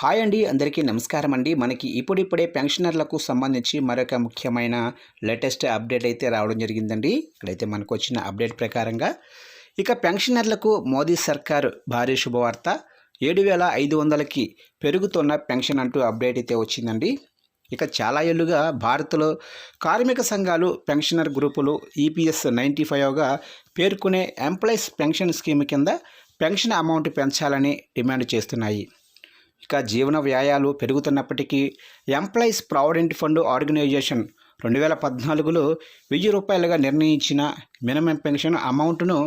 Hi అండి అందరికీ నమస్కారం అండి. మనకి ఇప్పుడిప్పుడే పెన్షనర్లకు సంబంధించి మరొక ముఖ్యమైన లేటెస్ట్ అప్డేట్ అయితే రావడం జరిగిందండి. ఇక్కడైతే మనకు వచ్చిన అప్డేట్ ప్రకారంగా ఇక పెన్షనర్లకు మోదీ సర్కార్ భారీ శుభవార్త. ఏడు వేల ఐదు వందలకి పెరుగుతున్న పెన్షన్ అంటూ అప్డేట్ అయితే వచ్చిందండి. ఇక చాలా ఏళ్ళుగా భారత్లో కార్మిక సంఘాలు పెన్షనర్ గ్రూపులు ఈపీఎస్ నైంటీ ఫైవ్గా పేర్కొనే ఎంప్లాయీస్ పెన్షన్ స్కీమ్ కింద పెన్షన్ అమౌంట్ పెంచాలని డిమాండ్ చేస్తున్నాయి. ఇక జీవన వ్యయాలు పెరుగుతున్నప్పటికీ ఎంప్లాయీస్ ప్రావిడెంట్ ఫండ్ ఆర్గనైజేషన్ రెండు వేల పద్నాలుగులో వెయ్యి రూపాయలుగా నిర్ణయించిన మినిమం పెన్షన్ అమౌంట్ను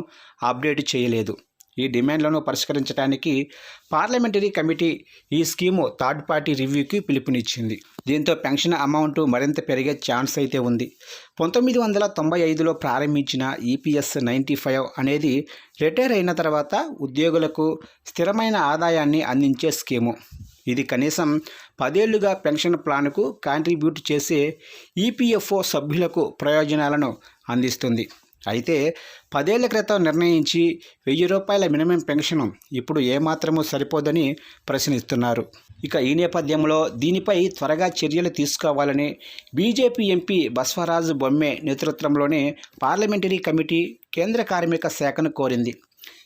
అప్డేట్ చేయలేదు. ఈ డిమాండ్లను పరిష్కరించడానికి పార్లమెంటరీ కమిటీ ఈ స్కీము థర్డ్ పార్టీ రివ్యూకి పిలుపునిచ్చింది. దీంతో పెన్షన్ అమౌంట్ మరింత పెరిగే ఛాన్స్ అయితే ఉంది. పంతొమ్మిది వందల తొంభై ఐదులో ప్రారంభించిన ఈపీఎస్ నైంటీ ఫైవ్ అనేది రిటైర్ అయిన తర్వాత ఉద్యోగులకు స్థిరమైన ఆదాయాన్ని అందించే స్కీము. ఇది కనీసం పదేళ్ళుగా పెన్షన్ ప్లాన్కు కాంట్రిబ్యూట్ చేసే ఈపీఎఫ్ఓ సభ్యులకు ప్రయోజనాలను అందిస్తుంది. అయితే పదేళ్ళ క్రితం నిర్ణయించి వెయ్యి రూపాయల మినిమం పెన్షన్ ఇప్పుడు ఏమాత్రమూ సరిపోదని ప్రశ్నిస్తున్నారు. ఇక ఈ నేపథ్యంలో దీనిపై త్వరగా చర్యలు తీసుకోవాలని బీజేపీ ఎంపీ బస్వరాజు బొమ్మే నేతృత్వంలోని పార్లమెంటరీ కమిటీ కేంద్ర కార్మిక శాఖను కోరింది.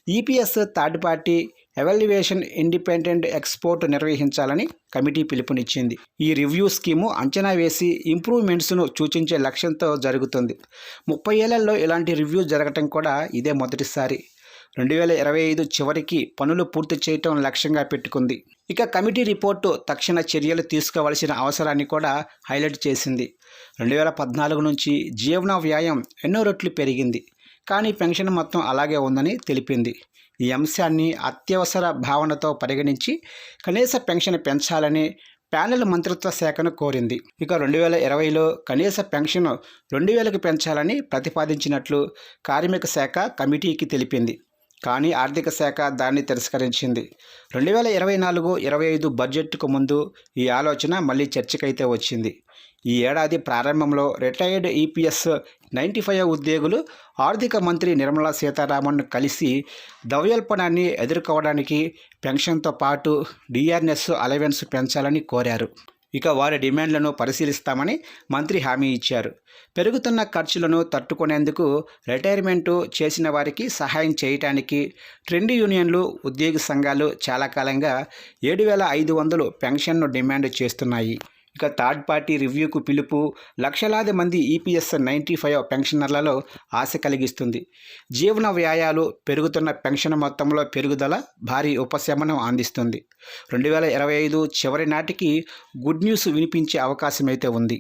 EPS third party evaluation independent export నిర్వహించాలని కమిటీ పిలుపునిచ్చింది. ఈ రివ్యూ స్కీము అంచనా వేసి ఇంప్రూవ్మెంట్స్ను సూచించే లక్ష్యంతో జరుగుతుంది. ముప్పై ఏళ్ళలో ఇలాంటి రివ్యూ జరగటం కూడా ఇదే మొదటిసారి. రెండు వేల ఇరవై ఐదు చివరికి పనులు పూర్తి చేయటం లక్ష్యంగా పెట్టుకుంది. ఇక కమిటీ రిపోర్టు తక్షణ చర్యలు తీసుకోవాల్సిన అవసరాన్ని కూడా హైలైట్ చేసింది. రెండు వేల పద్నాలుగు నుంచి జీవన వ్యాయం ఎన్నో రెట్లు పెరిగింది. కానీ పెన్షన్ మొత్తం అలాగే ఉందని తెలిపింది. ఈ అంశాన్ని అత్యవసర భావనతో పరిగణించి కనీస పెన్షన్ పెంచాలని ప్యానెల్ మంత్రిత్వ శాఖను కోరింది. ఇక రెండు వేల ఇరవైలో కనీస పెన్షన్ రెండు వేలకు పెంచాలని ప్రతిపాదించినట్లు కార్మిక శాఖ కమిటీకి తెలిపింది. కానీ ఆర్థిక శాఖ దాన్ని తిరస్కరించింది. రెండు వేల ఇరవై నాలుగు ఇరవై ఐదు బడ్జెట్కు ముందు ఈ ఆలోచన మళ్ళీ చర్చకైతే వచ్చింది. ఈ ఏడాది ప్రారంభంలో రిటైర్డ్ ఈపీఎస్ నైంటీ ఫైవ్ ఉద్యోగులు ఆర్థిక మంత్రి నిర్మలా సీతారామన్ కలిసి ద్రవ్యోల్బణాన్ని ఎదుర్కోవడానికి పెన్షన్తో పాటు డిఆర్ఎస్ అలవెన్స్ పెంచాలని కోరారు. ఇక వారి డిమాండ్లను పరిశీలిస్తామని మంత్రి హామీ ఇచ్చారు. పెరుగుతున్న ఖర్చులను తట్టుకునేందుకు రిటైర్మెంటు చేసిన వారికి సహాయం చేయటానికి ట్రెండ్ యూనియన్లు ఉద్యోగి సంఘాలు చాలా కాలంగా ఏడు వేల ఐదు వందలు పెన్షన్ను డిమాండ్ చేస్తున్నాయి. ఇక థర్డ్ పార్టీ రివ్యూకు పిలుపు లక్షలాది మంది ఈపీఎస్ నైంటీ ఫైవ్ పెన్షనర్లలో ఆశ కలిగిస్తుంది. జీవన వ్యయాలు పెరుగుతున్న పెన్షన్ మొత్తంలో పెరుగుదల భారీ ఉపశమనం అందిస్తుంది. రెండు వేల ఇరవై ఐదు చివరి నాటికి గుడ్ న్యూస్ వినిపించే అవకాశమైతే ఉంది.